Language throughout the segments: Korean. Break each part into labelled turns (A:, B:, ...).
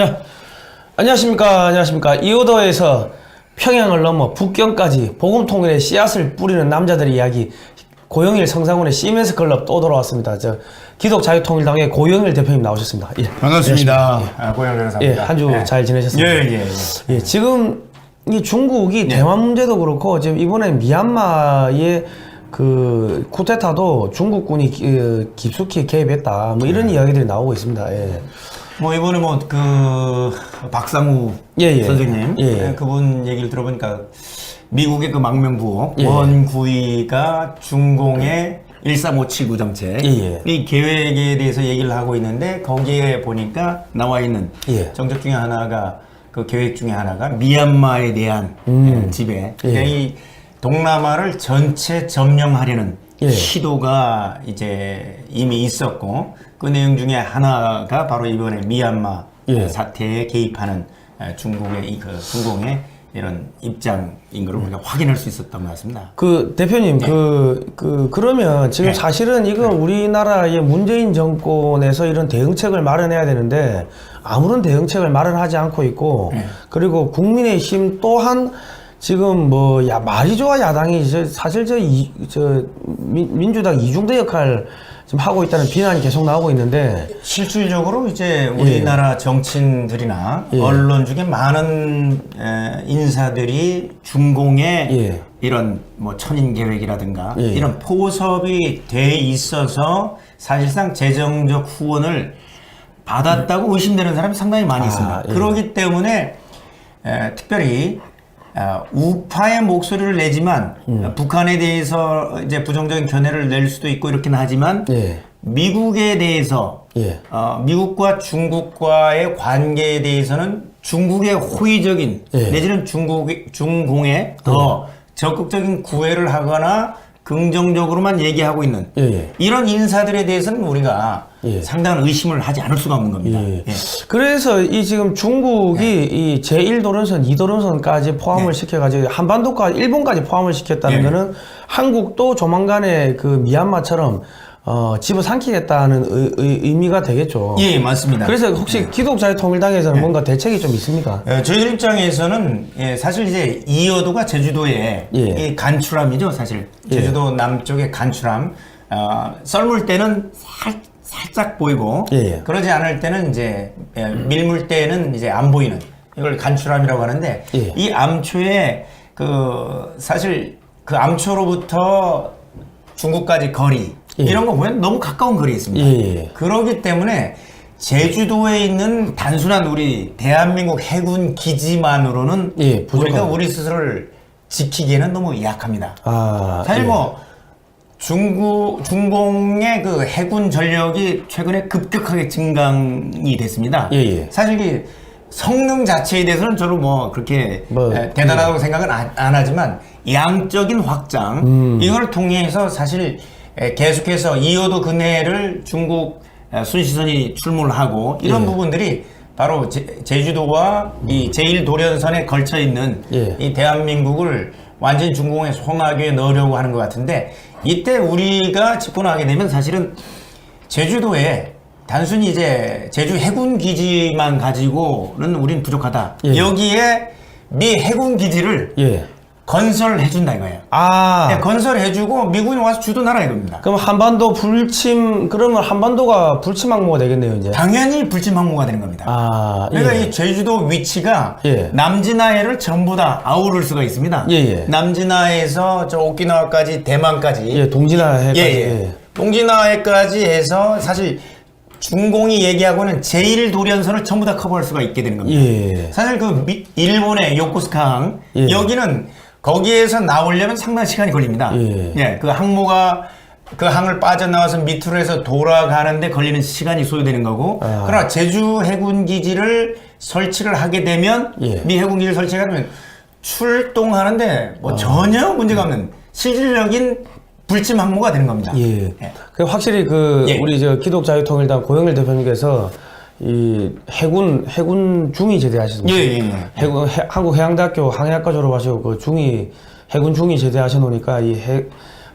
A: 자, 안녕하십니까, 안녕하십니까. 이오더에서 평양을 넘어 북경까지 복음통일의 씨앗을 뿌리는 남자들의 이야기. 고영일 성상훈의 시멘스 클럽 또 돌아왔습니다. 저 기독 자유통일당의 고영일 대표님 나오셨습니다. 예.
B: 반갑습니다. 아, 고영
A: 예,
B: 변호사입니다.
A: 한주
B: 예.
A: 잘 지내셨습니까?
B: 예, 예, 예.
A: 예, 지금 이 중국이 대만 문제도 그렇고 지금 이번에 미얀마의 그 쿠데타도 중국군이 기- 어, 깊숙이 개입했다. 뭐 이런 이야기들이 나오고 있습니다. 예.
B: 뭐 이번에 뭐 그 박상우
A: 예, 예.
B: 선생님
A: 예, 예.
B: 예, 그분 얘기를 들어보니까 미국의 그 망명부
A: 예.
B: 원구이가 중공의 13579 정책
A: 예, 예.
B: 이 계획에 대해서 얘기를 하고 있는데 거기에 보니까 나와 있는
A: 예.
B: 정책 중에 하나가 그 계획 중에 하나가 미얀마에 대한 예, 지배
A: 음. 예.
B: 이 동남아를 전체 점령하려는
A: 예.
B: 시도가 이제 이미 있었고 그 내용 중에 하나가 바로 이번에 미얀마
A: 예.
B: 사태에 개입하는 에, 중국의 이그 중공의 이런 입장인 걸 우리가 확인할 수 있었던 것 같습니다.
A: 그 대표님 그, 그 그러면 지금
B: 네.
A: 사실은 이건 우리나라의 문재인 정권에서 이런 대응책을 마련해야 되는데 아무런 대응책을 마련하지 않고 있고
B: 네.
A: 그리고 국민의힘 또한 지금 뭐 야 말이 좋아 야당이 저 사실 저, 이, 저 민, 민주당 이중대 역할 지금 하고 있다는 비난이 계속 나오고 있는데
B: 실질적으로 이제 우리나라 정치인들이나
A: 예.
B: 언론 중에 많은 에, 인사들이 중공의
A: 예.
B: 이런 뭐 천인 계획이라든가
A: 예.
B: 이런 포섭이 돼 있어서 사실상 재정적 후원을 받았다고 의심되는 사람이 상당히 많이
A: 아,
B: 있습니다.
A: 예.
B: 그렇기 때문에 에, 특별히 아, 우파의 목소리를 내지만
A: 음.
B: 어, 북한에 대해서 이제 부정적인 견해를 낼 수도 있고 이렇긴 하지만
A: 예.
B: 미국에 대해서
A: 예.
B: 어, 미국과 중국과의 관계에 대해서는 중국의 호의적인
A: 예.
B: 내지는 중국 중공에 더 적극적인 구애를 하거나 긍정적으로만 얘기하고 있는
A: 예, 예.
B: 이런 인사들에 대해서는 우리가
A: 예.
B: 상당한 의심을 하지 않을 수가 없는 겁니다.
A: 예.
B: 예.
A: 그래서 이 지금 중국이 이 제1도론선, 2도론선까지 포함을
B: 네.
A: 시켜가지고 한반도까지, 일본까지 포함을 시켰다는
B: 네.
A: 거는 한국도 조만간에 그 미얀마처럼 어, 집어 삼키겠다는 의, 의, 의 미가 되겠죠.
B: 예, 맞습니다.
A: 그래서 혹시 기독자유 통일당에서는 뭔가 대책이 좀 있습니까?
B: 어, 저희들 입장에서는 예, 사실 이제 이여도가 제주도의
A: 예.
B: 이 간추람이죠, 사실. 제주도 남쪽의 간추람. 어, 썰물 때는 살, 살짝 보이고,
A: 예, 예.
B: 그러지 않을 때는 이제 예, 밀물 때는 이제 안 보이는 이걸 간추람이라고 하는데,
A: 예.
B: 이 암초에 그 사실 그 암초로부터 중국까지 거리
A: 예.
B: 이런 거 보면 너무 가까운 거리에 있습니다.
A: 예, 예.
B: 그러기 때문에 제주도에 있는 단순한 우리 대한민국 해군 기지만으로는
A: 예.
B: 우리가 우리 스스로를 지키기에는 너무 약합니다.
A: 아,
B: 사실
A: 예.
B: 뭐 중국 중공의 그 해군 전력이 최근에 급격하게 증강이 됐습니다.
A: 예, 예.
B: 사실 이 성능 자체에 대해서는 저도 뭐 그렇게
A: 뭐,
B: 에, 대단하다고 생각은 안, 안 하지만 양적인 확장
A: 음.
B: 이걸 통해서 사실 에, 계속해서 이호도 근해를 중국 에, 순시선이 출몰하고 이런
A: 예.
B: 부분들이 바로 제, 제주도와 이 제1도련선에 걸쳐 있는
A: 예.
B: 이 대한민국을 완전히 중공에 송하게 위해 넣으려고 하는 것 같은데 이때 우리가 집권하게 되면 사실은 제주도에 단순히 이제 제주 해군 기지만 가지고는 우린 부족하다.
A: 예.
B: 여기에 미 해군 기지를
A: 예.
B: 건설해 준다 이거예요.
A: 아.
B: 네, 건설해주고 미군이 와서 주도나라 이겁니다.
A: 그럼 한반도 불침, 그러면 한반도가 불침 항모가 되겠네요, 이제.
B: 당연히 불침 항모가 되는 겁니다.
A: 아,
B: 그러니까
A: 예.
B: 이 제주도 위치가
A: 예.
B: 남진아해를 전부 다 아우를 수가 있습니다.
A: 예, 예.
B: 남진아에서 저 오키나와까지 대만까지
A: 예, 동진아 해까지.
B: 예, 예. 동진아해까지 해서 사실 중공이 얘기하고는 제1도련선을 전부 다 커버할 수가 있게 되는 겁니다.
A: 예.
B: 사실 그 미- 일본의 요코스카항
A: 예.
B: 여기는 거기에서 나오려면 상당한 시간이 걸립니다.
A: 예.
B: 그 항모가 그 항을 빠져나와서 밑으로 해서 돌아가는데 걸리는 시간이 소요되는 거고
A: 아.
B: 그러나 제주 해군 기지를 설치를 하게 되면
A: 예.
B: 미 해군 기지를 설치하게 되면 출동하는데
A: 아.
B: 뭐 전혀 문제가 없는 실질적인 불침 항모가 되는 겁니다.
A: 예.
B: 예.
A: 그 확실히 그
B: 예.
A: 우리 저 기독자유통일당 고영일 대표님께서 이 해군 해군 중위 제대하셨습니다.
B: 예, 예, 예.
A: 해군 해- 한국 해양대학교 항해학과 졸업하시고 그 중위 해군 중위 제대하셔 놓으니까 이 해,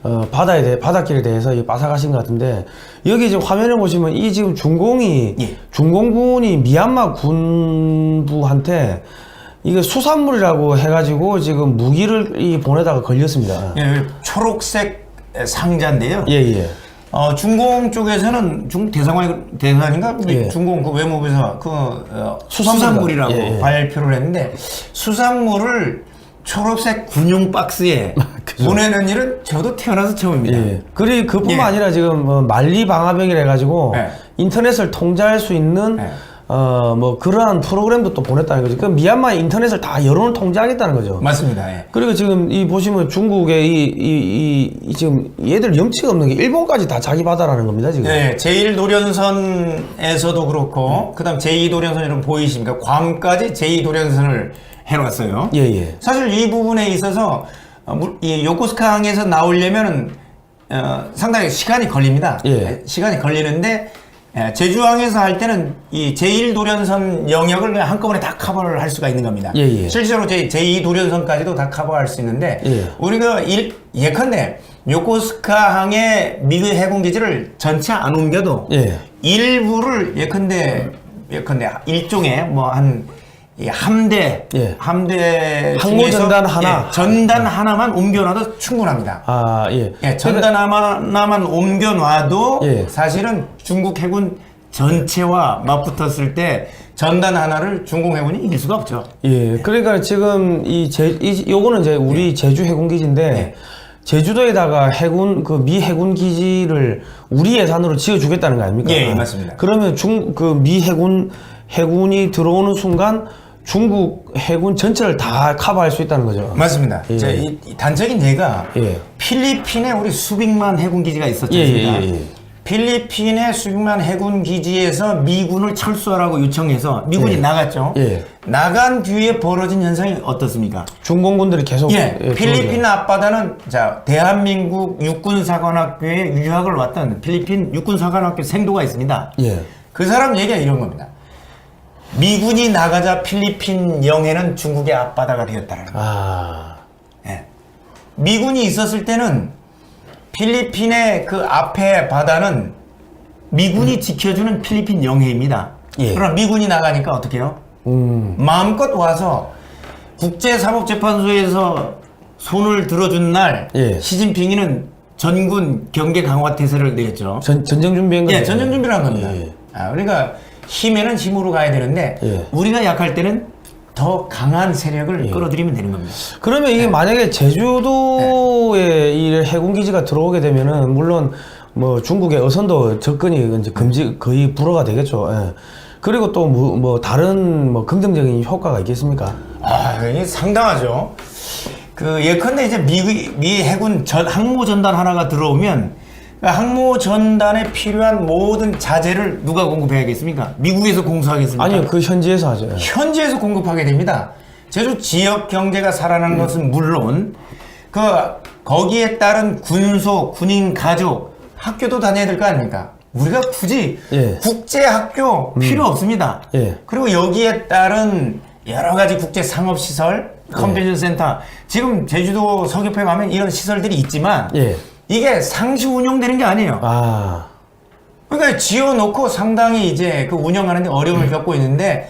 A: 어, 바다에 대해 바닷길에 대해서 이 빠삭하신 것 같은데 여기 지금 화면을 보시면 이 지금 중공이
B: 예.
A: 중공군이 미얀마 군부한테 이게 수산물이라고 해가지고 지금 무기를 이 보내다가 걸렸습니다.
B: 예, 초록색 상자인데요.
A: 예 예.
B: 어, 중공 쪽에서는 중 대사관 대사관인가
A: 예.
B: 중공 그 외무부에서 그 어. 수산물이라고
A: 예, 예.
B: 발표를 했는데 수산물을 초록색 군용 박스에
A: 그죠.
B: 보내는 일은 저도 태어나서 처음입니다.
A: 예. 그리 그뿐만
B: 예.
A: 아니라 지금 뭐 만리 방화벽이라 해가지고
B: 예.
A: 인터넷을 통제할 수 있는
B: 예.
A: 어 뭐 그러한 프로그램도 또 보냈다는 거죠. 그 미얀마 인터넷을 다 여론을 통제하겠다는 거죠.
B: 맞습니다. 예.
A: 그리고 지금 이 보시면 중국의 이, 이, 이, 이 지금 얘들 염치가 없는 게 일본까지 다 자기 바다라는 겁니다 지금.
B: 네, 제1 도련선에서도 그렇고 그다음 제2 도련선 여러분 보이십니까? 괌까지 제2 도련선을 해놨어요.
A: 예 예.
B: 사실 이 부분에 있어서 어, 물- 이 요코스카항에서 나오려면은 어, 상당히 시간이 걸립니다.
A: 예.
B: 시간이 걸리는데 예, 제주항에서 할 때는 이 제1도련선 영역을 그냥 한꺼번에 다 커버를 할 수가 있는 겁니다.
A: 예, 예.
B: 실제로 제, 제2도련선까지도 다 커버할 수 있는데
A: 예.
B: 우리가 일, 예컨대 요코스카항의 미국 해군기지를 전체 안 옮겨도
A: 예.
B: 일부를 예컨대 예컨대 일종의 뭐 한 함대
A: 예.
B: 함대
A: 항모 전단 하나.
B: 예, 전단 하나만 옮겨놔도 충분합니다.
A: 아 예.
B: 예, 전단 하나만 옮겨놔도
A: 예.
B: 사실은 중국 해군 전체와 맞붙었을 때 전단 하나를 중국 해군이 이길 수가 없죠.
A: 예. 그러니까 지금 이 제, 이, 요거는 이제 우리 제주 해군 기지인데
B: 네.
A: 제주도에다가 해군 그 미 해군 기지를 우리 예산으로 지어 주겠다는 거 아닙니까?
B: 예, 맞습니다.
A: 그러면 중 그 미 해군 해군이 들어오는 순간 중국 해군 전체를 다 커버할 수 있다는 거죠.
B: 맞습니다.
A: 예.
B: 자, 이, 이 단적인 예가
A: 예.
B: 필리핀에 우리 수백만 해군 기지가 있었지
A: 예,
B: 않습니까?
A: 예, 예.
B: 필리핀의 수백만 해군 기지에서 미군을 철수하라고 요청해서 미군이
A: 예.
B: 나갔죠.
A: 예.
B: 나간 뒤에 벌어진 현상이 어떻습니까?
A: 중공군들이 계속
B: 예,
A: 예,
B: 필리핀
A: 들어오죠.
B: 앞바다는 자 대한민국 육군사관학교에 유학을 왔던 필리핀 육군사관학교 생도가 있습니다.
A: 예.
B: 그 사람 얘기가 이런 겁니다. 미군이 나가자 필리핀 영해는 중국의 앞바다가 되었다는 거예요.
A: 아.
B: 예. 미군이 있었을 때는 필리핀의 그 앞에 바다는 미군이 지켜주는 필리핀 영해입니다.
A: 예.
B: 그러나 미군이 나가니까 어떻게 해요?
A: 음.
B: 마음껏 와서 국제사법재판소에서 손을 들어준 날
A: 예.
B: 시진핑이는 전군 경계 강화 태세를 내렸죠.
A: 전 전쟁 준비한 거죠.
B: 예, 전쟁 준비를 한 겁니다.
A: 예.
B: 아, 그러니까 힘에는 힘으로 가야 되는데
A: 예.
B: 우리가 약할 때는 더 강한 세력을 끌어들이면 되는 겁니다.
A: 그러면
B: 네.
A: 이게 만약에 제주도에 이 해군 기지가 들어오게 되면은 물론 뭐 중국의 어선도 접근이 이제 금지 거의 불허가 되겠죠. 예. 그리고 또 뭐 다른 뭐 긍정적인 효과가 있겠습니까?
B: 아, 이게 상당하죠. 그 예컨대 이제 미, 미 해군 전, 항모 전단 하나가 들어오면 그 항모 전단에 필요한 모든 자재를 누가 공급해야겠습니까? 미국에서 공수하겠습니까?
A: 아니요, 그 현지에서 하죠. 예.
B: 현지에서 공급하게 됩니다. 제주 지역 경제가 살아나는 것은 물론 그 거기에 따른 군소, 군인 가족, 학교도 다녀야 될 거 아닙니까? 우리가 굳이
A: 예.
B: 국제 학교 필요 없습니다.
A: 예.
B: 그리고 여기에 따른 여러 가지 국제 상업 시설, 컨벤션 센터 지금 제주도 서귀포에 가면 이런 시설들이 있지만
A: 예.
B: 이게 상시 운영되는 게 아니에요.
A: 아,
B: 그러니까 지어놓고 상당히 이제 그 운영하는데 어려움을 겪고 있는데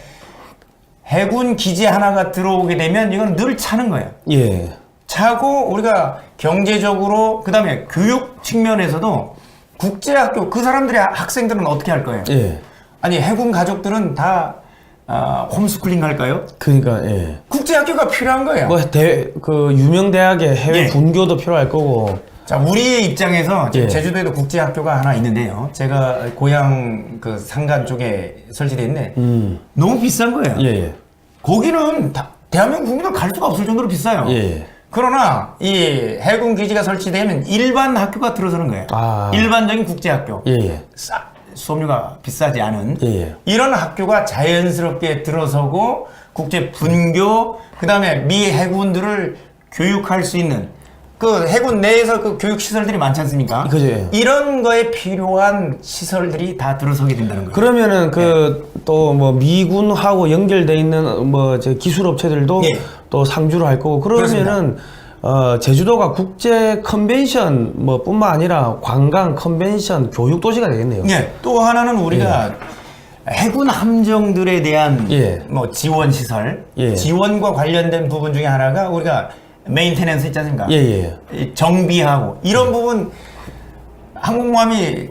B: 해군 기지 하나가 들어오게 되면 이건 늘 차는 거예요.
A: 예.
B: 차고 우리가 경제적으로 그다음에 교육 측면에서도 국제학교 그 사람들의 학생들은 어떻게 할 거예요?
A: 예.
B: 아니 해군 가족들은 다 아, 홈스쿨링 할까요?
A: 그러니까 예.
B: 국제학교가 필요한 거예요.
A: 뭐 대 그 유명 대학의 해외
B: 예.
A: 분교도 필요할 거고.
B: 자, 우리의 입장에서 지금
A: 예.
B: 제주도에도 국제학교가 하나 있는데요. 제가 고향 그 산간 쪽에 설치되어 있는데
A: 음.
B: 너무 비싼 거예요.
A: 예. 예.
B: 거기는 다- 대한민국 국민은 갈 수가 없을 정도로 비싸요.
A: 예.
B: 그러나 이 해군 기지가 설치되면 일반 학교가 들어서는 거예요.
A: 아.
B: 일반적인 국제학교.
A: 예. 예.
B: 싸, 수업료가 비싸지 않은
A: 예, 예.
B: 이런 학교가 자연스럽게 들어서고 국제 분교 그다음에 미 해군들을 교육할 수 있는 그 해군 내에서 그 교육 시설들이 많지 않습니까?
A: 그죠, 예.
B: 이런 거에 필요한 시설들이 다 들어서게 된다는 거예요.
A: 그러면은 그 또 뭐 미군하고 연결돼 있는 뭐 저 기술 업체들도
B: 예.
A: 또 상주를 할 거고 그러면은 어, 제주도가 국제 컨벤션 뭐 뿐만 아니라 관광 컨벤션 교육 도시가 되겠네요.
B: 예, 또 하나는 우리가 해군 함정들에 대한
A: 예.
B: 뭐 지원 시설,
A: 예.
B: 지원과 관련된 부분 중에 하나가 우리가 메인테넌스 있지 않습니까?
A: 예, 예.
B: 이 정비하고 이런 부분 항공모함이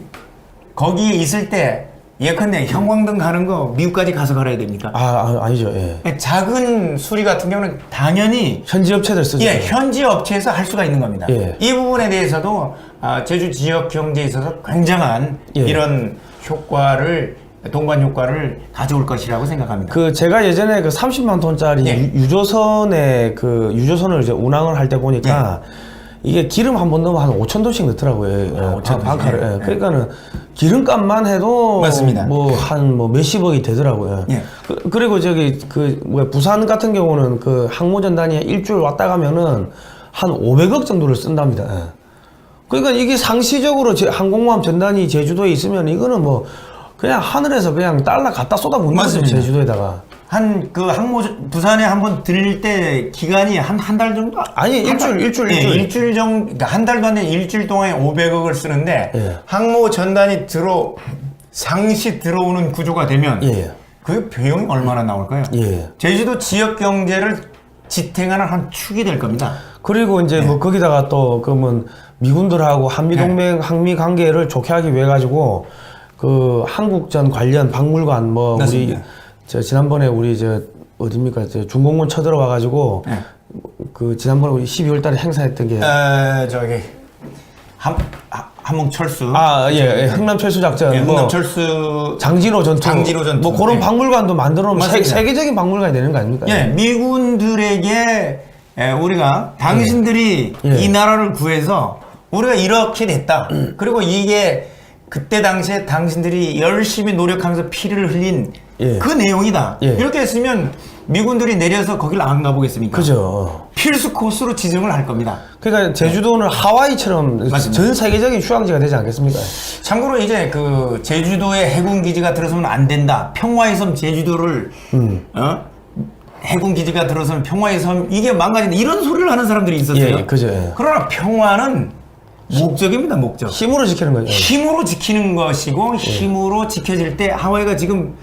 B: 거기에 있을 때 예컨대 형광등 가는 거 미국까지 가서 갈아야 됩니까?
A: 아, 아 아니죠. 예.
B: 작은 수리 같은 경우는 당연히
A: 현지 업체들 쓰죠.
B: 예, 현지 업체에서 할 수가 있는 겁니다.
A: 예.
B: 이 부분에 대해서도 아, 제주 지역 경제에 있어서 굉장한
A: 예.
B: 이런 효과를 동반 효과를 가져올 것이라고 생각합니다.
A: 그 제가 예전에 그 30만 톤짜리
B: 예.
A: 유- 유조선에 그 유조선을 이제 운항을 할 때 보니까 이게 기름 한 번 넣으면 한 5천 돈씩 넣더라고요. 예,
B: 네. 아, 5천
A: 반- 반칼을.
B: 돈씩.
A: 예.
B: 예.
A: 그러니까는 기름값만 해도
B: 맞습니다.
A: 뭐 한 뭐 몇십억이 되더라고요.
B: 예.
A: 그, 그리고 저기 그 뭐야 부산 같은 경우는 그 항모 전단이 일주일 왔다 가면은 한 500억 정도를 쓴답니다. 예. 그러니까 이게 상시적으로 제 항공모함 전단이 제주도에 있으면 이거는 뭐 그냥 하늘에서 그냥 달러 갖다 쏟아붓는 거죠
B: 맞습니다.
A: 제주도에다가.
B: 한 그 항모 부산에 한번 들릴 때 기간이 한 한 달 정도
A: 아니,
B: 한
A: 일주일,
B: 달-
A: 일주일,
B: 예,
A: 일주일.
B: 일주일 정도 그러니까 한 달도 안 된 일주일 동안에 500억을 쓰는데
A: 예.
B: 항모 전단이 들어 상시 들어오는 구조가 되면
A: 예.
B: 그 비용이 얼마나 나올까요?
A: 예.
B: 제주도 지역 경제를 지탱하는 한 축이 될 겁니다.
A: 그리고 이제
B: 네.
A: 뭐 거기다가 또 그러면 미군들하고 한미 동맹 한미 관계를 좋게 하기 위해 가지고 그 한국전 관련 박물관 뭐
B: 맞습니다.
A: 우리 저 지난번에 우리 저 어딥니까 저 중공군 쳐들어와 가지고
B: 네.
A: 그 지난번에 우리 12월 달에 행사했던 게
B: 에, 저기 함 하- 함흥 철수
A: 아, 예, 예. 흥남 철수 작전.
B: 예,
A: 뭐
B: 흥남철수
A: 장진호 전투.
B: 장진호 전투.
A: 뭐 그런
B: 예.
A: 박물관도 만들어 놓으면 세. 세계적인 박물관이 되는 거 아닙니까?
B: 예, 미군들에게 에, 우리가 당신들이
A: 예.
B: 이 나라를 구해서 우리가 이렇게 됐다. 그리고 이게 그때 당시에 당신들이 열심히 노력하면서 피를 흘린
A: 예.
B: 그 내용이다.
A: 예.
B: 이렇게 했으면 미군들이 내려서 거길 안 가보겠습니까?
A: 그죠.
B: 필수 코스로 지정을 할 겁니다.
A: 그러니까 제주도는 하와이처럼
B: 맞습니다.
A: 전 세계적인 휴양지가 되지 않겠습니까?
B: 참고로 이제 그 제주도에 해군 기지가 들어서면 안 된다. 평화의 섬 제주도를
A: 음.
B: 어? 해군 기지가 들어서면 평화의 섬 이게 망가진다. 이런 소리를 하는 사람들이 있었어요.
A: 예, 그죠. 예.
B: 그러나 평화는 목적입니다. 목적.
A: 힘으로 지키는 거죠.
B: 힘으로 지키는 것이고 힘으로 지켜질 때 하와이가 지금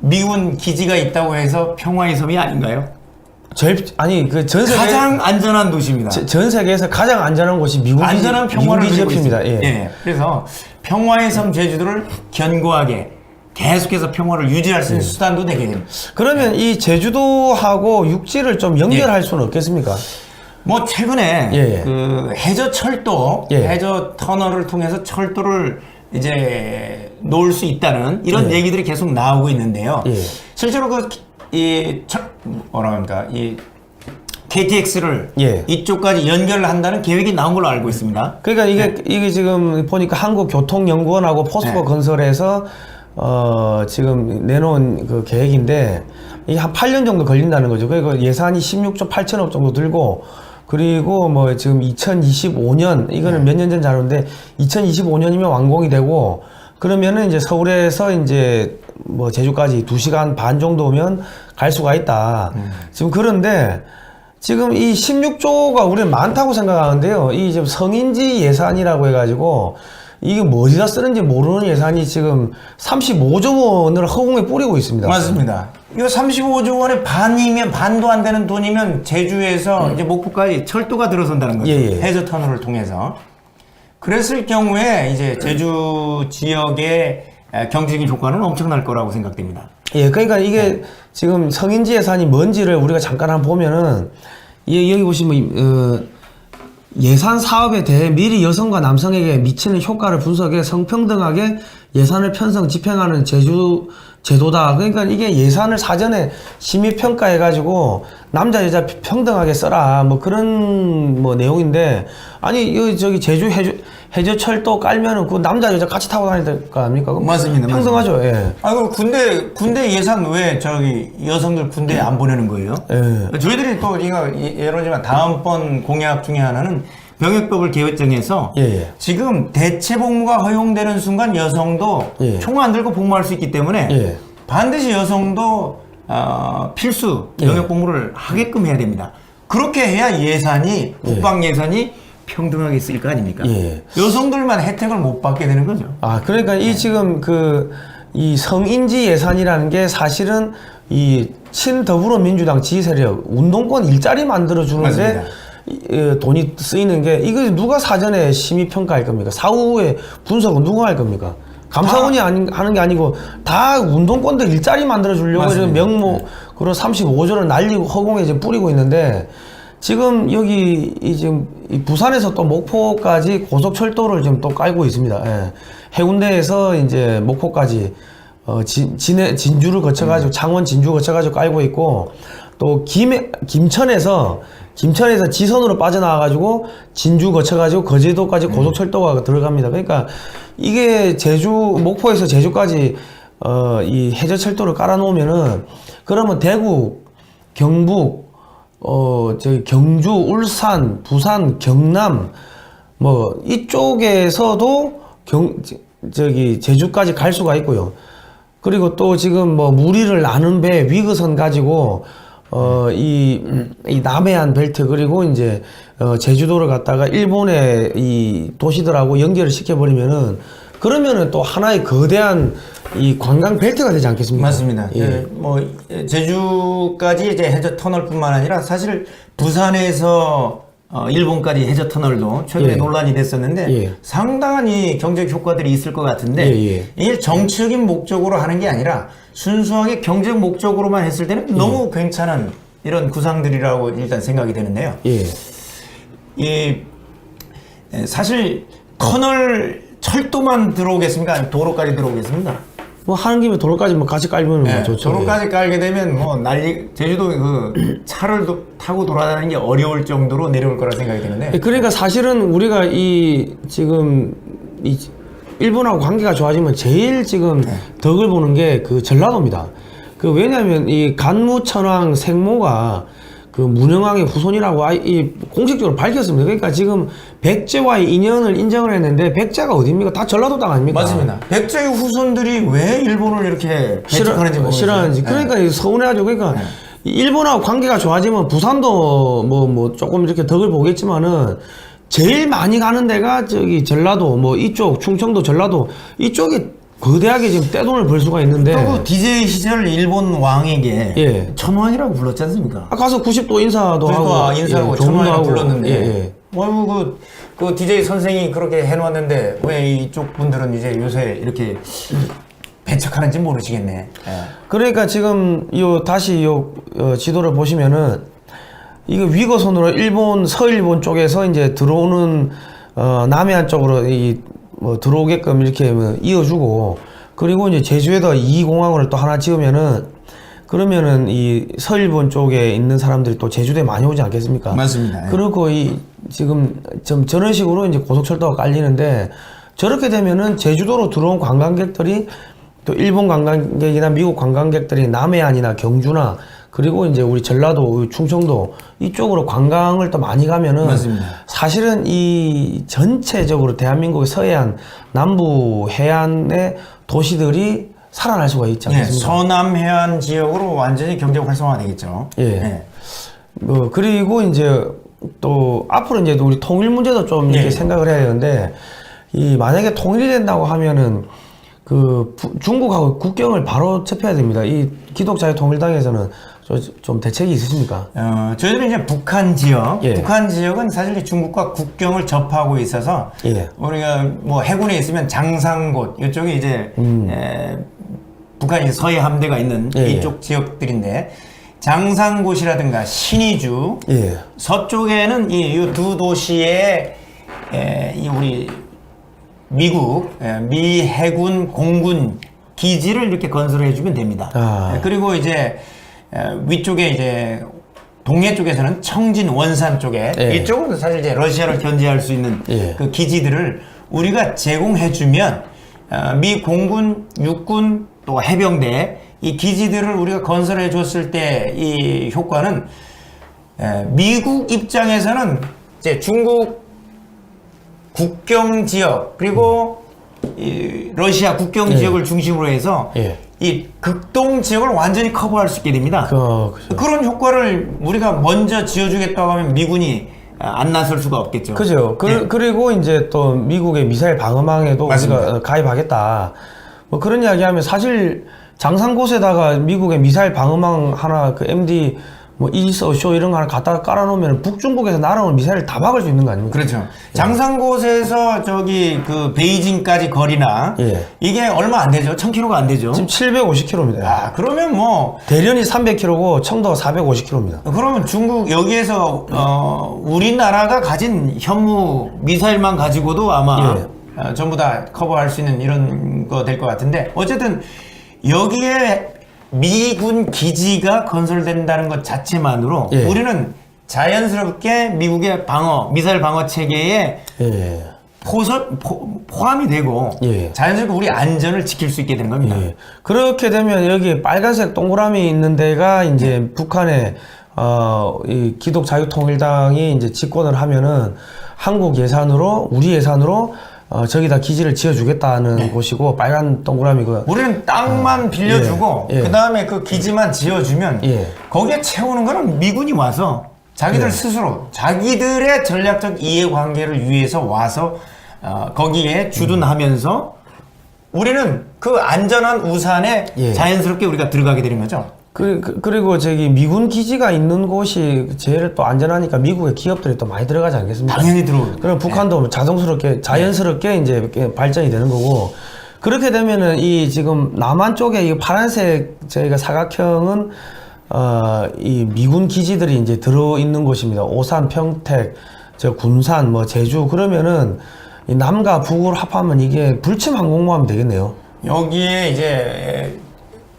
B: 미군 기지가 있다고 해서 평화의 섬이 아닌가요?
A: 제일 아니 그 전 세계
B: 가장 안전한 도시입니다.
A: 제- 전 세계에서 가장 안전한 곳이 미국
B: 안전한 평화를 누리고. 있습니다.
A: 예.
B: 예. 그래서 평화의 섬 제주도를 견고하게 계속해서 평화를 유지할 수
A: 예.
B: 있는 수단도 되게 됩니다.
A: 그러면 이 제주도하고 육지를 좀 연결할 수는 없겠습니까?
B: 뭐 최근에
A: 예, 예.
B: 그 해저 철도,
A: 예.
B: 해저 터널을 통해서 철도를 이제 놓을 수 있다는 이런
A: 예.
B: 얘기들이 계속 나오고 있는데요.
A: 예.
B: 실제로 그이 뭐라 합니까 이 KTX를
A: 예.
B: 이쪽까지 연결을 한다는 계획이 나온 걸로 알고 있습니다.
A: 그러니까 이게
B: 네.
A: 이게 지금 보니까 한국교통연구원하고 포스코
B: 네.
A: 건설에서 어 지금 내놓은 그 계획인데 이게 한 8년 정도 걸린다는 거죠. 그리고 예산이 16조 8천억 정도 들고 그리고 뭐 지금 2025년 이거는
B: 네.
A: 몇년 전 자료인데 2025년이면 완공이 되고 그러면은 이제 서울에서 이제 뭐 제주까지 2시간 반 정도면 갈 수가 있다.
B: 음.
A: 지금 그런데 지금 이 16조가 우리는 많다고 생각하는데요. 이 지금 성인지 예산이라고 해가지고 이게 뭐 어디다 쓰는지 모르는 예산이 지금 35조 원을 허공에 뿌리고 있습니다.
B: 맞습니다. 이거 35조 원의 반이면 반도 안 되는 돈이면 제주에서 이제 목포까지 철도가 들어선다는 거죠.
A: 음. 예, 예.
B: 해저 터널을 통해서. 그랬을 경우에 이제 제주 지역의 에, 경제적인 효과는 엄청날 거라고 생각됩니다.
A: 예, 그러니까 이게
B: 네.
A: 지금 성인지 예산이 뭔지를 우리가 잠깐 한번 보면은 예, 여기 보시면 어, 예산 사업에 대해 미리 여성과 남성에게 미치는 효과를 분석해 성평등하게 예산을 편성 집행하는 제주 제도다. 그러니까 이게 예산을 사전에 심의 평가해 가지고 남자 여자 평등하게 써라. 뭐 그런 뭐 내용인데 아니 여기 저기 제주 해저 해저 철도 깔면은 그 남자 여자 같이 타고 다닐 거 아닙니까?
B: 맞습니다.
A: 평등하죠. 예.
B: 아, 그럼 군대, 군대 예산 왜 저기 여성들 군대에 안 보내는 거예요?
A: 예.
B: 저희들이 또 이거 예- 들면 다음번 공약 중에 하나는 병역법을 개정해서
A: 예, 예.
B: 지금 대체 복무가 허용되는 순간 여성도
A: 예.
B: 총안 들고 복무할 수 있기 때문에
A: 예.
B: 반드시 여성도 어, 필수
A: 예.
B: 병역 복무를 하게끔 해야 됩니다. 그렇게 해야 예산이 국방 예산이 평등하게 쓰일 거 아닙니까?
A: 예.
B: 여성들만 혜택을 못 받게 되는 거죠.
A: 아, 그러니까 이 지금 그 이 성인지 예산이라는 게 사실은 이 친더불어민주당 지세력 운동권 일자리 만들어 주는데
B: 맞습니다.
A: 이, 돈이 쓰이는 게 이거 누가 사전에 심의 평가할 겁니까? 사후에 분석은 누가 할 겁니까? 감사원이 아닌 하는 게 아니고 다 운동권들 일자리 만들어 주려고 지금
B: 맞습니다.
A: 명목으로 35조를 날리고 허공에 지금 뿌리고 있는데 지금 여기 이 지금 이 부산에서 또 목포까지 고속철도를 지금 또 깔고 있습니다. 예. 해운대에서 이제 목포까지 어 진, 진해, 진주를 거쳐가지고 창원 진주 거쳐가지고 깔고 있고 또 김해 김천에서 김천에서 지선으로 빠져나와가지고 진주 거쳐가지고 거제도까지 고속철도가 들어갑니다. 그러니까 이게 제주 목포에서 제주까지 어 이 해저철도를 깔아놓으면은 그러면 대구 경북 어, 저기 경주, 울산, 부산, 경남 뭐 이쪽에서도 경 저기 제주까지 갈 수가 있고요. 그리고 또 지금 뭐 무리를 나눈 배 위그선 가지고 어 이 이 남해안 벨트 그리고 이제 어 제주도를 갖다가 일본의 이 도시들하고 연결을 시켜 버리면은 그러면은 또 하나의 거대한 이 관광 벨트가 되지 않겠습니까?
B: 맞습니다.
A: 예.
B: 예, 뭐 예, 제주까지 이제 해저 터널뿐만 아니라 사실 부산에서 어, 일본까지 해저 터널도 최근에
A: 예.
B: 논란이 됐었는데
A: 예.
B: 상당한 이 경제 효과들이 있을 것 같은데
A: 예, 예.
B: 이게 정치적인 목적으로 하는 게 아니라 순수하게 경제 목적으로만 했을 때는
A: 예.
B: 너무 괜찮은 이런 구상들이라고 일단 생각이 되는데요.
A: 예.
B: 이 에, 사실 터널 철도만 들어오겠습니까? 아니면 도로까지 들어오겠습니까?
A: 뭐 하는 김에 도로까지 뭐 같이 깔면 뭐
B: 네,
A: 좋죠.
B: 도로까지 깔게 되면 뭐 난리 제주도 그 차를 도- 타고 돌아다니는 게 어려울 정도로 내려올 거라 생각이 드는데
A: 예, 그러니까 사실은 우리가 이 지금 이 일본하고 관계가 좋아지면 제일 지금
B: 네.
A: 덕을 보는 게 그 전라도입니다. 그 왜냐하면 이 간무천왕 생모가 그 문영왕의 후손이라고 아이- 이 공식적으로 밝혔습니다. 그러니까 지금 백제와의 인연을 인정을 했는데 백제가 어디입니까? 다 전라도 땅 아닙니까?
B: 맞습니다. 백제의 후손들이 왜 일본을 이렇게 배척하는지.
A: 싫어하는지.
B: 네.
A: 그러니까 이 서운해가지고 그러니까 이 일본하고 관계가 좋아지면 부산도 뭐뭐 조금 이렇게 덕을 보겠지만은 제일 많이 가는 데가 저기 전라도 뭐 이쪽 충청도 전라도 이쪽에 거대하게 지금 떼돈을 벌 수가 있는데
B: 또그 DJ 시절 일본 왕에게
A: 예.
B: 천왕이라고 불렀지 않습니까?
A: 아, 가서 90도 인사도
B: 그래서
A: 하고
B: 인사하고
A: 예,
B: 천왕이라고. 불렀는데
A: 예, 예.
B: 어이구 그, 그 DJ 선생이 그렇게 해놓았는데 왜 이쪽 분들은 이제 요새 이렇게 배척하는지 모르시겠네. 예.
A: 그러니까 지금 요 다시 요 어, 지도를 보시면은 이거 위거선으로 일본 서일본 쪽에서 이제 들어오는 어, 남해안 쪽으로 이 뭐 들어오게끔 이렇게 뭐 이어주고 그리고 이제 제주에다 이 공항을 또 하나 지으면은 그러면은 이 서일본 쪽에 있는 사람들이 또 제주도에 많이 오지 않겠습니까?
B: 맞습니다. 예.
A: 그리고 이 지금 좀 저런 식으로 이제 고속철도가 깔리는데 저렇게 되면은 제주도로 들어온 관광객들이 또 일본 관광객이나 미국 관광객들이 남해안이나 경주나 그리고 이제 우리 전라도, 충청도 이쪽으로 관광을 또 많이 가면은
B: 맞습니다.
A: 사실은 이 전체적으로 대한민국의 서해안, 남부 해안의 도시들이 살아날 수가 있지
B: 예,
A: 않겠습니까?
B: 서남 해안 지역으로 완전히 경제 활성화 되겠죠.
A: 예. 뭐 그리고 이제 또 앞으로 이제 우리 통일 문제도 좀 이렇게
B: 예.
A: 생각을 해야 되는데 이 만약에 통일이 된다고 하면은 그 부- 중국하고 국경을 바로 접해야 됩니다. 이 기독자유 통일당에서는 저- 좀 대책이 있으십니까?
B: 어, 저희들은 이제 북한 지역,
A: 예.
B: 북한 지역은 사실 중국과 국경을 접하고 있어서
A: 예.
B: 우리가 뭐 해군에 있으면 장상곳 이쪽에 이제 에, 북한이 서해 함대가 있는
A: 음. 예,
B: 이쪽 지역들인데 장상곳이라든가 신의주
A: 예.
B: 서쪽에는 이 두 도시에 에, 이 우리 미국 에, 미 해군 공군 기지를 이렇게 건설해 주면 됩니다.
A: 아.
B: 에, 그리고 이제 에, 위쪽에 이제 동해 쪽에서는 청진 원산 쪽에
A: 예.
B: 이쪽은 사실 이제 러시아를 견제할 수 있는
A: 예.
B: 그 기지들을 우리가 제공해 주면 어, 미 공군, 육군 또 해병대 이 기지들을 우리가 건설해 줬을 때 이 효과는 에, 미국 입장에서는 이제 중국 국경 지역 그리고 이 러시아 국경
A: 예.
B: 지역을 중심으로 해서
A: 예.
B: 이 극동 지역을 완전히 커버할 수 있게 됩니다.
A: 그, 그죠.
B: 그런 효과를 우리가 먼저 지어주겠다고 하면 미군이 아, 안 나설 수가 없겠죠.
A: 그죠. 그,
B: 예.
A: 그리고 이제 또 미국의 미사일 방어망에도
B: 맞습니다.
A: 우리가 어, 가입하겠다. 뭐 그런 이야기 하면 사실 장산 곳에다가 미국의 미사일 방어망 하나 그 MD 뭐 어쇼 이런 거 하나 갖다 깔아놓으면 북중국에서 날아오는 미사일을 다 막을 수 있는 거 아닙니까?
B: 그렇죠. 장산곳에서 저기 그 베이징까지 거리나
A: 예.
B: 이게 얼마 안 되죠. 1000km가 안 되죠.
A: 지금 750km입니다.
B: 아, 그러면 뭐
A: 대련이 300km고 청도가 450km입니다.
B: 그러면 중국 여기에서 어, 우리나라가 가진 현무 미사일만 가지고도 아마
A: 예.
B: 어, 전부 다 커버할 수 있는 이런 거 될 것 같은데 어쨌든 여기에 미군 기지가 건설된다는 것 자체만으로
A: 예.
B: 우리는 자연스럽게 미국의 방어 미사일 방어 체계에
A: 예.
B: 포설, 포, 포함이 되고
A: 예.
B: 자연스럽게 우리 안전을 지킬 수 있게 되는 겁니다.
A: 예. 그렇게 되면 여기 빨간색 동그라미 있는 데가 이제
B: 네.
A: 북한의 어, 이 기독 자유통일당이 이제 집권을 하면은 한국 예산으로 우리 예산으로 어, 저기다 기지를 지어주겠다는
B: 네.
A: 곳이고 빨간 동그라미 그
B: 우리는 땅만 빌려주고
A: 예, 예.
B: 그 다음에 그 기지만 지어주면
A: 예.
B: 거기에 채우는 거는 미군이 와서 자기들
A: 예.
B: 스스로 자기들의 전략적 이해관계를 위해서 와서 어, 거기에 주둔하면서 우리는 그 안전한 우산에
A: 예.
B: 자연스럽게 우리가 들어가게 되는 거죠.
A: 그, 그, 그리고 저기 미군 기지가 있는 곳이 제일 또 안전하니까 미국의 기업들이 또 많이 들어가지 않겠습니까?
B: 당연히 들어오고.
A: 그럼 북한도 자동스럽게 자연스럽게 이제 발전이 되는 거고 그렇게 되면은 이 지금 남한 쪽에 이 파란색 저희가 사각형은 어 이 미군 기지들이 이제 들어 있는 곳입니다. 오산, 평택, 저 군산, 뭐 제주 그러면은 이 남과 북으로 합하면 이게 불침 항공모함이 되겠네요.
B: 여기에 이제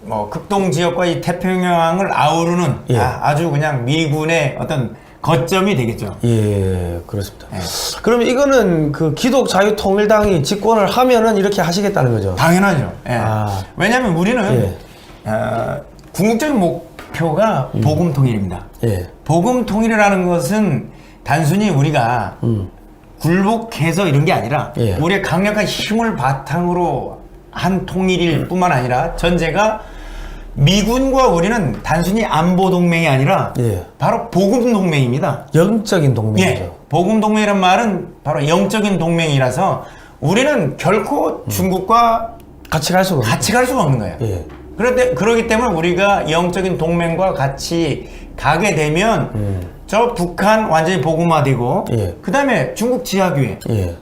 B: 뭐 극동 지역과 이 태평양을 아우르는
A: 예.
B: 아, 주 그냥 미군의 어떤 거점이 되겠죠.
A: 예, 그렇습니다.
B: 예.
A: 그러면 이거는 그 기독 자유통일당이 집권을 하면은 이렇게 하시겠다는 거죠.
B: 당연하죠. 예.
A: 아.
B: 왜냐하면 우리는
A: 예.
B: 어, 궁극적인 목표가
A: 음.
B: 복음 통일입니다.
A: 예.
B: 복음 통일이라는 것은 단순히 우리가 굴복해서 이런 게 아니라
A: 음. 예.
B: 우리의 강력한 힘을 바탕으로 한 통일일 뿐만 아니라 전제가 미군과 우리는 단순히 안보 동맹이 아니라
A: 예.
B: 바로 복음 동맹입니다.
A: 영적인 동맹이죠.
B: 예. 복음 동맹이란 말은 바로 영적인 동맹이라서 우리는 결코 중국과
A: 같이 갈 수가 없
B: 같이 갈 수가 없는 거예요.
A: 예.
B: 그런데 그러기 때문에 우리가 영적인 동맹과 같이 가게 되면 저 북한 완전히 음.
A: 예.
B: 그다음에 중국 지하교회
A: 예.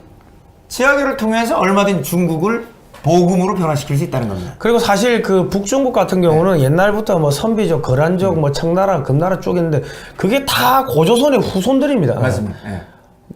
B: 지하교회를 통해서 얼마든 중국을 복음으로 변화시킬 수 있다는 겁니다.
A: 그리고 사실 그 북중국 같은 경우는 옛날부터 뭐 선비족, 거란족, 뭐 청나라, 금나라 쪽 있는데 그게 다 고조선의 후손들입니다.
B: 예.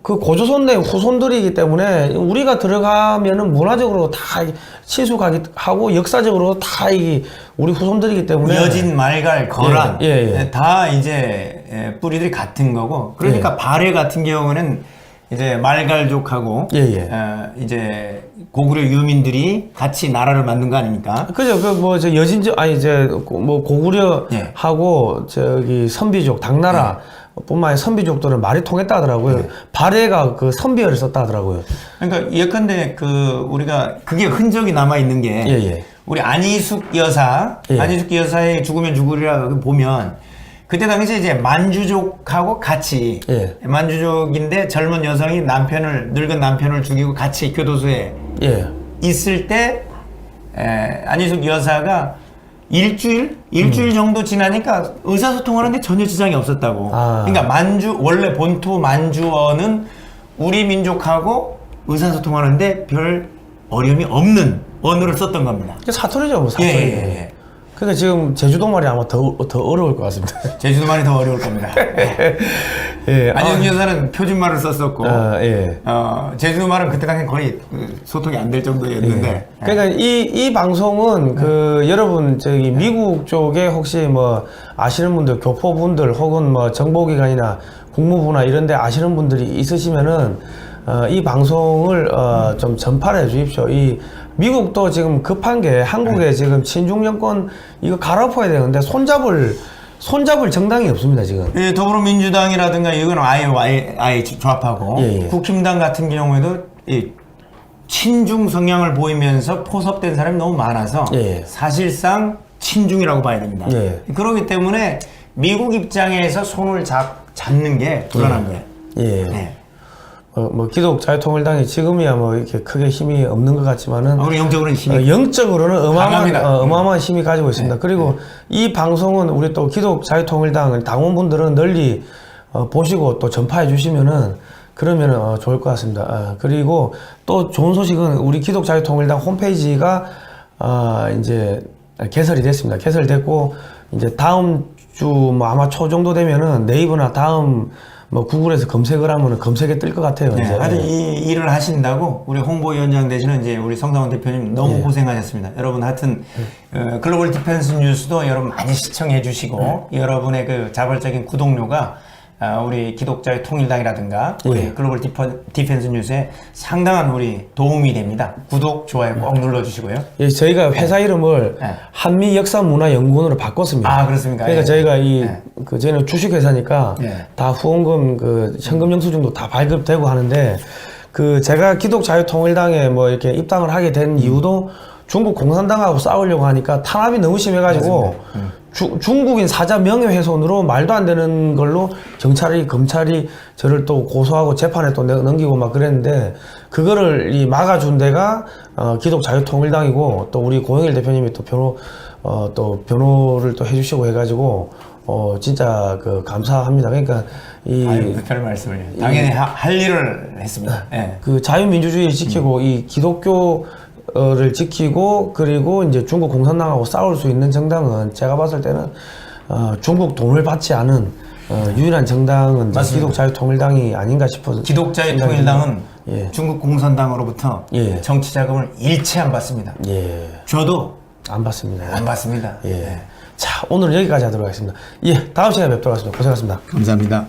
A: 그 고조선의 후손들이기 때문에 우리가 들어가면은 문화적으로 다 친숙하기 하고 역사적으로 다 이 우리 후손들이기 때문에
B: 여진, 말갈, 거란
A: 예, 예, 예.
B: 다 이제 예, 뿌리들이 같은 거고 그러니까 발해 같은 경우는 이제 말갈족하고
A: 예, 예.
B: 어, 이제 고구려 유민들이 같이 나라를 만든 거 아닙니까?
A: 그죠. 그 뭐 저 여진족 아니 이제 뭐
B: 예.
A: 고구려하고 저기 선비족 당나라 뿐만 아니라 선비족들은 말이 통했다 하더라고요.
B: 예.
A: 발해가 그 선비어를 썼다 하더라고요.
B: 그러니까 예컨대 그 우리가 그게 흔적이 남아 있는 게
A: 예, 예.
B: 우리 안희숙 여사
A: 예.
B: 안희숙 여사의 죽으면 죽으리라 보면 그때 당시 이제 만주족하고 같이
A: 예.
B: 만주족인데 젊은 여성이 남편을 늙은 남편을 죽이고 같이 교도소에
A: 예.
B: 있을 때 에, 안희숙 여사가 일주일 일주일 정도 지나니까 의사소통하는데 전혀 지장이 없었다고.
A: 아.
B: 그러니까 만주 원래 본토 만주어는 우리 민족하고 의사소통하는데 별 어려움이 없는 언어를 썼던 겁니다.
A: 그 사투리죠, 뭐
B: 예,
A: 사투리.
B: 예, 예.
A: 그 러니까 지금 제주도 말이 아마 더, 더 어려울 것 같습니다.
B: 제주도 말이 더 어려울 겁니다.
A: 예.
B: 안희숙 여사는 표준말을 썼었고,
A: 아, 예.
B: 어, 제주도 말은 그때 당시 거의 그 소통이 안 될 정도였는데.
A: 예. 그러니까 이, 이 방송은 그 여러분 저기 미국 쪽에 혹시 뭐 아시는 분들 교포분들 혹은 뭐 정보기관이나 국무부나 이런 데 아시는 분들이 있으시면은 어, 이 방송을 어, 좀 전파를 해 주십시오. 이 미국도 지금 급한 게 한국에 지금 친중 정권 이거 갈아엎어야 되는데 손잡을 손잡을 정당이 없습니다 지금.
B: 예, 더불어민주당이라든가 이건 아예 아예, 아예 조합하고
A: 예, 예.
B: 국힘당 같은 경우에도 이 친중 성향을 보이면서 포섭된 사람이 너무 많아서
A: 예.
B: 사실상 친중이라고 봐야 됩니다.
A: 예.
B: 그렇기 때문에 미국 입장에서 손을 잡, 잡는 게 불안한 거예요.
A: 예.
B: 네.
A: 어, 뭐 기독 자유통일당이 지금이야 뭐 이렇게 크게 힘이 없는 것 같지만은
B: 아, 우리 영적으로는 힘이
A: 어, 영적으로는 어마어마한.
B: 네.
A: 어, 어마어마한 힘이 가지고 있습니다. 그리고 이 방송은 우리 또 기독 자유통일당 당원분들은 널리 어, 보시고 또 전파해 주시면은 그러면 어, 좋을 것 같습니다. 어, 그리고 또 좋은 소식은 우리 기독 자유통일당 홈페이지가 어, 이제 개설이 됐습니다. 개설됐고 이제 다음 주 뭐 아마 초 정도 되면은 네이버나 다음 뭐 구글에서 검색을 하면은 검색에 뜰 것 같아요.
B: 네. 하여튼 이 일을 하신다고 우리 홍보위원장 되시는 이제 우리 성상원 대표님 너무
A: 네.
B: 고생하셨습니다. 여러분 하여튼 어, 글로벌 디펜스 뉴스도 여러분 많이 시청해 주시고
A: 네.
B: 여러분의 그 자발적인 구독료가 아, 우리 기독자의 통일당이라든가 우리
A: 예.
B: 글로벌 디퍼, 디펜스 뉴스에 상당한 우리 도움이 됩니다. 구독, 좋아요 꼭 눌러주시고요.
A: 예, 저희가 회사 이름을
B: 네.
A: 한미 역사 문화 연구원으로 바꿨습니다.
B: 아, 그렇습니까?
A: 그러니까
B: 예.
A: 저희가 이
B: 네.
A: 그 저희는 주식 회사니까
B: 예.
A: 다 후원금 그 현금 영수증도 다 발급되고 하는데 그 제가 기독 자유통일당에 뭐 이렇게 입당을 하게 된 이유도 중국 공산당하고 싸우려고 하니까 탄압이 너무 심해가지고
B: 음.
A: 주- 중국인 사자 명예훼손으로 말도 안 되는 걸로 경찰이 검찰이 저를 또 고소하고 재판에 또 내- 넘기고 막 그랬는데 그거를 이 막아준 데가 어, 기독 자유통일당이고 또 우리 고영일 대표님이 또 변호 어, 또 변호를 또 해주시고 해가지고 어 진짜 그 감사합니다. 그러니까 이
B: 아유, 별 말씀을 당연히 하- 할 일을 했습니다. 예.
A: 그 자유민주주의 지키고 이 기독교 를 지키고 그리고 이제 중국 공산당하고 싸울 수 있는 정당은 제가 봤을 때는 어, 중국 돈을 받지 않은 어, 유일한 정당은 이제
B: 맞습니다.
A: 기독 자유통일당이 아닌가 싶어서
B: 기독자의
A: 생각이
B: 통일당은
A: 예.
B: 중국 공산당으로부터
A: 예.
B: 정치 자금을 일체 안 받습니다.
A: 예,
B: 저도
A: 안 받습니다.
B: 안 받습니다.
A: 예. 자, 오늘은 여기까지 하도록 하겠습니다. 예, 다음 시간에 뵙도록 하겠습니다. 고생하셨습니다.
B: 감사합니다.